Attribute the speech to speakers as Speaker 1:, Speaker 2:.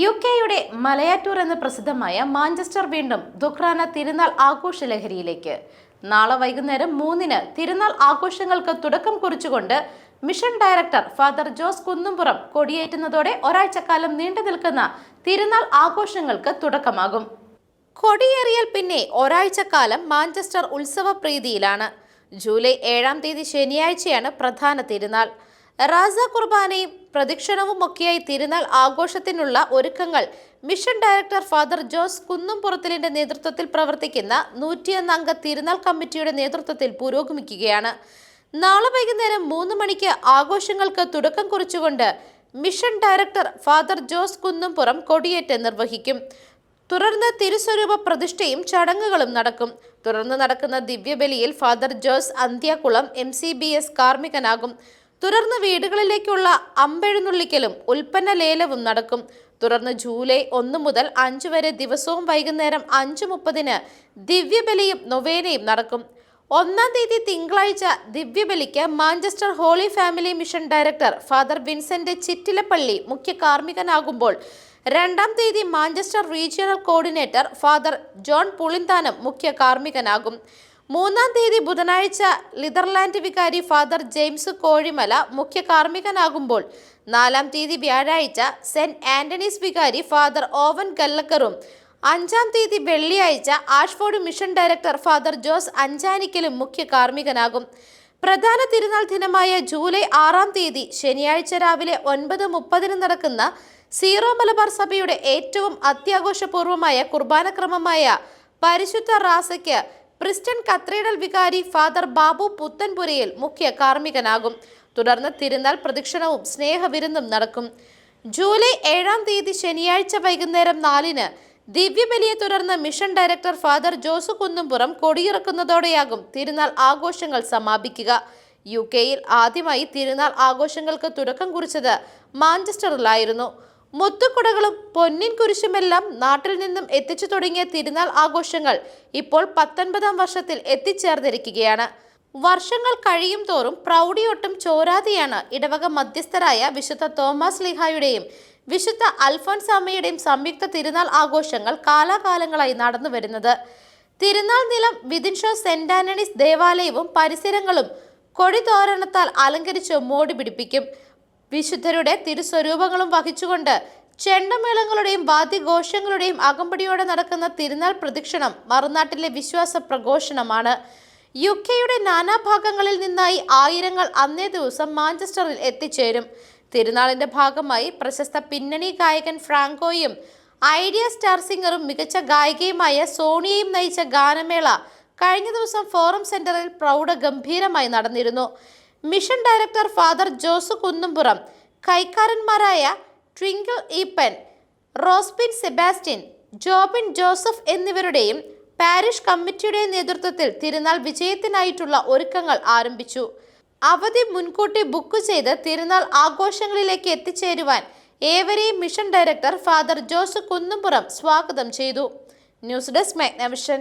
Speaker 1: U കെയുടെ മലയാറ്റൂർ എന്ന് പ്രസിദ്ധമായ മാഞ്ചസ്റ്റർ വീണ്ടും ദുഖ്രാന തിരുനാൾ ആഘോഷ ലഹരിയിലേക്ക്. നാളെ വൈകുന്നേരം മൂന്നിന് തിരുനാൾ ആഘോഷങ്ങൾക്ക് തുടക്കം കുറിച്ചുകൊണ്ട് mission director father Jose Kunnumpuram കൊടിയേറ്റുന്നതോടെ ഒരാഴ്ചക്കാലം നീണ്ടു നിൽക്കുന്ന തിരുനാൾ ആഘോഷങ്ങൾക്ക് തുടക്കമാകും. കൊടിയേറിയൽ പിന്നെ ഒരാഴ്ചക്കാലം മാഞ്ചസ്റ്റർ ഉത്സവ പ്രീതിയിലാണ് ജൂലൈ ഏഴാം തീയതി ശനിയാഴ്ചയാണ് പ്രധാന തിരുനാൾ. റാസ കുർബാനയും പ്രദക്ഷിണവും ഒക്കെയായി തിരുനാൾ ആഘോഷത്തിനുള്ള ഒരുക്കങ്ങൾ. മിഷൻ ഡയറക്ടർ ഫാദർ ജോസ് കുന്നുംപുറത്തിലിന്റെ നേതൃത്വത്തിൽ പ്രവർത്തിക്കുന്ന നൂറ്റിയൊന്ന് അംഗ തിരുനാൾ കമ്മിറ്റിയുടെ നേതൃത്വത്തിൽ പുരോഗമിക്കുകയാണ്. നാളെ വൈകുന്നേരം മൂന്ന് മണിക്ക് ആഘോഷങ്ങൾക്ക് തുടക്കം കുറിച്ചുകൊണ്ട് mission director father Jose Kunnumpuram കൊടിയേറ്റ് നിർവഹിക്കും. തുടർന്ന് തിരുസ്വരൂപ പ്രതിഷ്ഠയും ചടങ്ങുകളും നടക്കും. തുടർന്ന് നടക്കുന്ന ദിവ്യബലിയിൽ father Jose Anthyakulam M C B S കാർമ്മികനാകും. തുടർന്ന് വീടുകളിലേക്കുള്ള അമ്പെഴുന്നള്ളിക്കലും ഉൽപ്പന്ന ലേലവും നടക്കും. തുടർന്ന് ജൂലൈ ഒന്ന് മുതൽ അഞ്ച് വരെ ദിവസവും വൈകുന്നേരം അഞ്ച് മുപ്പതിന് ദിവ്യബലിയും നൊവേനയും നടക്കും. ഒന്നാം തീയതി തിങ്കളാഴ്ച ദിവ്യബലിക്ക് Manchester holy family mission director father Vincent Chittilappilly മുഖ്യ കാർമ്മികനാകുമ്പോൾ രണ്ടാം തീയതി Manchester regional coordinator father John Pulinthanam മുഖ്യ കാർമ്മികനാകും. മൂന്നാം തീയതി ബുധനാഴ്ച ലിതർലാൻഡ് വികാരി ഫാദർ ജെയിംസ് കോഴിമല മുഖ്യ കാർമ്മികനാകുമ്പോൾ നാലാം തീയതി വ്യാഴാഴ്ച സെന്റ് ആന്റണീസ് വികാരി ഫാദർ ഓവൻ ഗല്ലക്കറും അഞ്ചാം തീയതി വെള്ളിയാഴ്ച Ashford mission director father Jose അഞ്ചാനിക്കലും മുഖ്യ കാർമ്മികനാകും. പ്രധാന തിരുനാൾ ദിനമായ ജൂലൈ ആറാം തീയതി ശനിയാഴ്ച രാവിലെ ഒൻപത് മുപ്പതിന് നടക്കുന്ന സീറോ മലബാർ സഭയുടെ ഏറ്റവും അത്യാഘോഷപൂർവമായ കുർബാനക്രമമായ പരിശുദ്ധ റാസയ്ക്ക് പ്രിസ്റ്റൻ കത്രീഡൽ വികാരി ഫാദർ ബാബു പുത്തൻപുരയിൽ മുഖ്യ കാർമ്മികനാകും. തുടർന്ന് തിരുനാൾ പ്രദക്ഷിണവും സ്നേഹവിരുന്നും നടക്കും. ജൂലൈ ഏഴാം തീയതി ശനിയാഴ്ച വൈകുന്നേരം നാലിന് ദിവ്യബലിയെ തുടർന്ന് mission director father Jose Kunnumpuram കൊടിയിറക്കുന്നതോടെയാകും തിരുനാൾ ആഘോഷങ്ങൾ സമാപിക്കുക. യു കെയിൽ ആദ്യമായി തിരുനാൾ ആഘോഷങ്ങൾക്ക് തുടക്കം കുറിച്ചത് മാഞ്ചസ്റ്ററിലായിരുന്നു. മുത്തുക്കുടകളും പൊന്നിൻ കുരിശുമെല്ലാം നാട്ടിൽ നിന്നും എത്തിച്ചു തുടങ്ങിയ തിരുനാൾ ആഘോഷങ്ങൾ ഇപ്പോൾ പത്തൊൻപതാം വർഷത്തിൽ എത്തിച്ചേർന്നിരിക്കുകയാണ്. വർഷങ്ങൾ കഴിയും തോറും പ്രൗഢിയൊട്ടും ചോരാതെയാണ് ഇടവക മധ്യസ്ഥരായ വിശുദ്ധ തോമസ് ലിഹായുടെയും വിശുദ്ധ അൽഫോൻസാമയുടെയും സംയുക്ത തിരുനാൾ ആഘോഷങ്ങൾ കാലാകാലങ്ങളായി നടന്നു വരുന്നത്. തിരുനാൾ നിലം വിദിൻഷോ സെന്റ് ആന്റണീസ് ദേവാലയവും പരിസരങ്ങളും കൊടിതോരണത്താൽ അലങ്കരിച്ച് മോടി പിടിപ്പിക്കും. വിശുദ്ധരുടെ തിരുസ്വരൂപങ്ങളും വഹിച്ചുകൊണ്ട് ചെണ്ടമേളങ്ങളുടെയും വാദ്യഘോഷങ്ങളുടെയും അകമ്പടിയോടെ നടക്കുന്ന തിരുനാൾ പ്രദക്ഷിണം മറുനാട്ടിലെ വിശ്വാസ പ്രഘോഷണമാണ്. യു കെയുടെ നാനാഭാഗങ്ങളിൽ നിന്നായി ആയിരങ്ങൾ അന്നേ ദിവസം മാഞ്ചസ്റ്ററിൽ എത്തിച്ചേരും. തിരുനാളിന്റെ ഭാഗമായി പ്രശസ്ത പിന്നണി ഗായകൻ ഫ്രാങ്കോയും ഐഡിയ സ്റ്റാർ സിംഗറും മികച്ച ഗായികയുമായ സോണിയയും നയിച്ച ഗാനമേള കഴിഞ്ഞ ദിവസം ഫോറം സെന്ററിൽ പ്രൗഢ ഗംഭീരമായി നടന്നിരുന്നു. Mission director father Jose Kunnumpuram കൈക്കാരന്മാരായ Twinkle Eapen Rospin Sebastian Jobin Joseph എന്നിവരുടെയും പാരിഷ് കമ്മിറ്റിയുടെ നേതൃത്വത്തിൽ തിരുനാൾ വിജയത്തിനായിട്ടുള്ള ഒരുക്കങ്ങൾ ആരംഭിച്ചു. അവധി മുൻകൂട്ടി ബുക്ക് ചെയ്ത് തിരുനാൾ ആഘോഷങ്ങളിലേക്ക് എത്തിച്ചേരുവാൻ ഏവരെയും mission director father Jose Kunnumpuram സ്വാഗതം ചെയ്തു. News desk Magnavision.